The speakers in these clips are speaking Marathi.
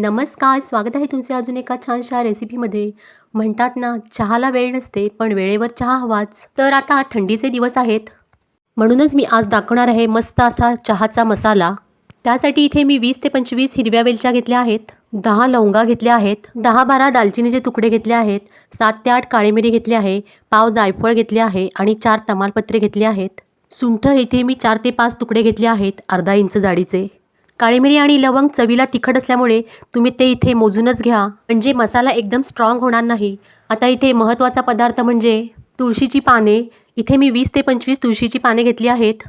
नमस्कार स्वागत आहे तुमचे अजून एका छानशा रेसिपीमध्ये. म्हणतात ना चहाला वेळ नसते पण वेळेवर चहा हवाच. तर आता थंडीचे दिवस आहेत. म्हणूनच मी आज दाखवणार आहे मस्त असा चहाचा मसाला. त्यासाठी इथे मी वीस ते पंचवीस हिरव्या वेलच्या घेतल्या आहेत दहा लवंगा घेतल्या आहेत दहा बारा दालचिनीचे तुकडे घेतले आहेत सात ते आठ काळी मिरी घेतली आहे पाव जायफळ घेतले आहे आणि चार तमालपत्रे घेतले आहेत. सुंठ इथे मी चार ते पाच तुकडे घेतले आहेत अर्धा इंच जाडीचे. काळी मिरी आणि लवंग चवीला तिखट असल्यामुळे तुम्ही ते इथे मोजूनच घ्या. म्हणजे मसाला एकदम स्ट्रॉंग होणार नाही. आता इथे महत्त्वाचा पदार्थ म्हणजे तुळशीची पाने. इथे मी वीस ते पंचवीस तुळशीची पाने घेतली आहेत.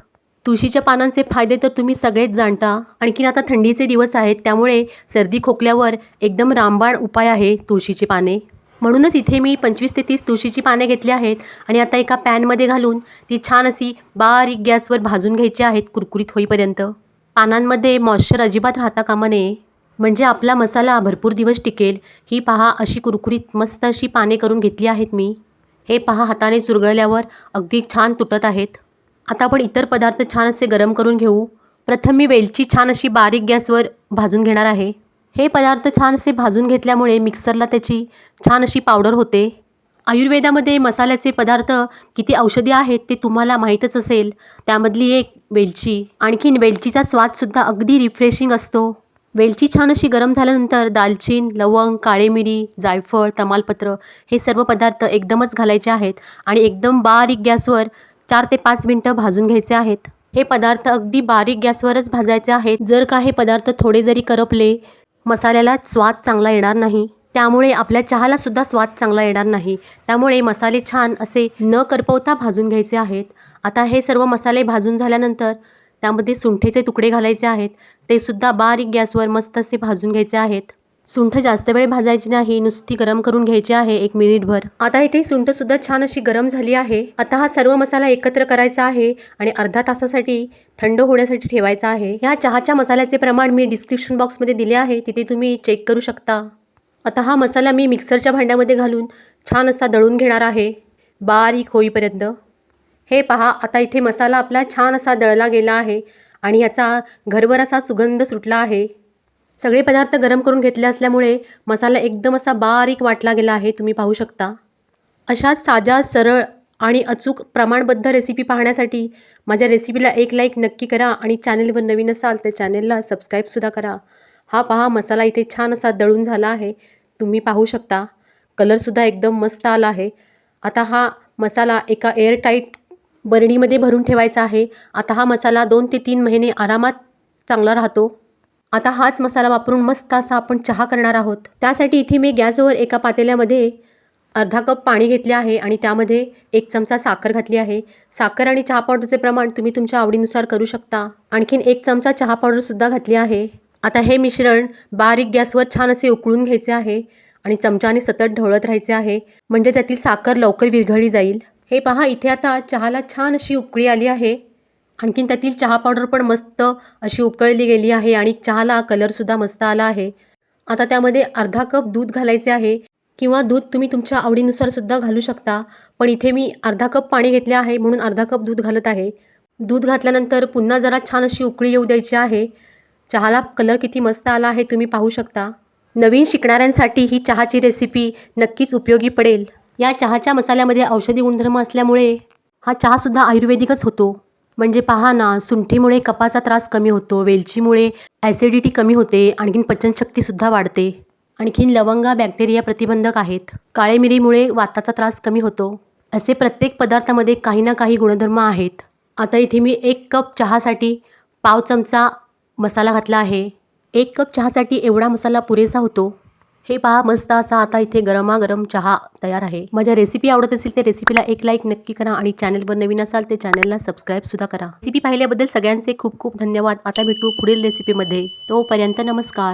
तुळशीच्या पानांचे फायदे तर तुम्ही सगळेच जाणता. आणखीन आता थंडीचे दिवस आहेत त्यामुळे सर्दी खोकल्यावर एकदम रामबाण उपाय आहे तुळशीची पाने. म्हणूनच इथे मी पंचवीस ते तीस तुळशीची पाने घेतली आहेत आणि आता एका पॅनमध्ये घालून ती छान अशी बारीक गॅसवर भाजून घ्यायची आहेत कुरकुरीत होईपर्यंत. पानांमध्ये मॉइश्चर अजिबात राहता कामा नये. म्हणजे आपला मसाला भरपूर दिवस टिकेल. ही पहा अशी कुरकुरीत मस्त अशी पाने करून घेतली आहेत मी. हे पहा हाताने चुरगळल्यावर अगदी छान तुटत आहेत. आता आपण इतर पदार्थ छान असे गरम करून घेऊ. प्रथम मी वेलची छान अशी बारीक गॅसवर भाजून घेणार आहे. हे पदार्थ छान असे भाजून घेतल्यामुळे मिक्सरला त्याची छान अशी पावडर होते. आयुर्वेदामध्ये मसाल्याचे पदार्थ किती औषधी आहेत ते तुम्हाला माहीतच असेल. त्यामधली एक वेलची. आणखीन वेलचीचा स्वादसुद्धा अगदी रिफ्रेशिंग असतो. वेलची छान अशी गरम झाल्यानंतर दालचीन लवंग काळे मिरी जायफळ तमालपत्र हे सर्व पदार्थ एकदमच घालायचे आहेत आणि एकदम बारीक गॅसवर चार ते पाच मिनटं भाजून घ्यायचे आहेत. हे पदार्थ अगदी बारीक गॅसवरच भाजायचे आहेत. जर का हे पदार्थ थोडे जरी करपले मसाल्याला स्वाद चांगला येणार नाही. त्यामुळे आपल्या चहाला सुद्धा स्वाद चांगला येणार नाही. त्यामुळे मसाले छान असे न करपवता भाजून घ्यायचे आहेत. आता हे सर्व मसाले भाजून झाल्यानंतर त्यामध्ये सुंठेचे तुकडे घालायचे आहेत. ते सुद्धा बारीक गॅसवर मस्त असे भाजून घ्यायचे आहेत. सुंठ जास्त वेळ भाजायची नाही नुसती गरम करून घ्यायची आहे एक मिनिटभर. आता इथे सुंठ सुद्धा छान अशी गरम झाली आहे. आता हा सर्व मसाला एकत्र करायचा आहे आणि अर्धा तासासाठी थंड होण्यासाठी ठेवायचा आहे. ह्या चहाच्या मसाल्याचे प्रमाण मी डिस्क्रिप्शन बॉक्समध्ये दिले आहे. तिथे तुम्ही चेक करू शकता. आता हा मसाला मी मिक्सरच्या भांड्यामध्ये घालून छान असा दळून घेणार आहे. बारीक होईपर्यंत. हे पहा आता इथे मसाला आपला छान असा दळला गेला आहे आणि याचा घरभर असा सुगंध सुटला आहे. सगळे पदार्थ गरम करून घेतले असल्यामुळे मसाला एकदम असा बारीक वाटला गेला आहे तुम्ही पाहू शकता. अशाच साध्या सरळ आणि अचूक प्रमाणबद्ध रेसिपी पाहण्यासाठी माझ्या रेसिपीला एक लाईक नक्की करा आणि चॅनेलवर नवीन असाल तर चॅनेलला सबस्क्राईबसुद्धा करा. हा पहा मसाला इथे छान असा दळून झाला आहे. तुम्ही पाहू शकता. कलरसुद्धा एकदम मस्त आला आहे. आता हा मसाला एका एअरटाईट बरणीमध्ये भरून ठेवायचा आहे. आता हा मसाला दोन ते तीन महिने आरामात चांगला राहतो. आता हाच मसाला वापरून मस्त असा आपण चहा करणार आहोत. त्यासाठी इथे मी गॅसवर एका पातेल्यामध्ये अर्धा कप पाणी घेतले आहे आणि त्यामध्ये एक चमचा साखर घातली आहे. साखर आणि चहा पावडरचे प्रमाण तुम्ही तुमच्या आवडीनुसार करू शकता. आणखीन एक चमचा चहा पावडरसुद्धा घातली आहे. आता हे मिश्रण बारीक गॅसवर छान असे उकळून घ्यायचे आहे आणि चमच्याने सतत ढवळत राहायचे आहे. म्हणजे त्यातील साखर लवकर विरघळली जाईल. हे पहा इथे आता चहाला छान अशी उकळी आली आहे. आणखीन त्यातील चहा पावडर पण मस्त अशी उकळली गेली आहे आणि चहाला कलरसुद्धा मस्त आला आहे. आता त्यामध्ये अर्धा कप दूध घालायचे आहे किंवा दूध तुम्ही तुमच्या आवडीनुसार सुद्धा घालू शकता. पण इथे मी अर्धा कप पाणी घेतले आहे म्हणून अर्धा कप दूध घालत आहे. दूध घातल्यानंतर पुन्हा जरा छान अशी उकळी येऊ द्यायची आहे. चहाला कलर किती मस्त आला आहे तुम्ही पाहू शकता. नवीन शिकणाऱ्यांसाठी ही चहाची रेसिपी नक्कीच उपयोगी पडेल. या चहाच्या मसाल्यामध्ये औषधी गुणधर्म असल्यामुळे हा चहासुद्धा आयुर्वेदिकच होतो. म्हणजे पहा ना सुंठीमुळे कपाचा त्रास कमी होतो वेलचीमुळे ॲसिडिटी कमी होते आणखीन पचनशक्तीसुद्धा वाढते. आणखीन लवंगा बॅक्टेरिया प्रतिबंधक आहेत. काळे मिरीमुळे वाताचा त्रास कमी होतो. असे प्रत्येक पदार्थामध्ये काही ना काही गुणधर्म आहेत. आता इथे मी एक कप चहासाठी पाव चमचा मसाला घातला आहे. एक कप चहासाठी एवढा मसाला पुरेसा होतो. हे पहा मस्त असा आता इथे गरमागरम चहा तयार आहे. माझ्या रेसिपी आवडत असेल तर रेसिपीला एक लाईक नक्की करा आणि चॅनलवर नवीन असाल तर चॅनलला सबस्क्राईबसुद्धा करा. रेसिपी पाहिल्याबद्दल सगळ्यांचे खूप खूप धन्यवाद. आता भेटू पुढील रेसिपीमध्ये तोपर्यंत नमस्कार.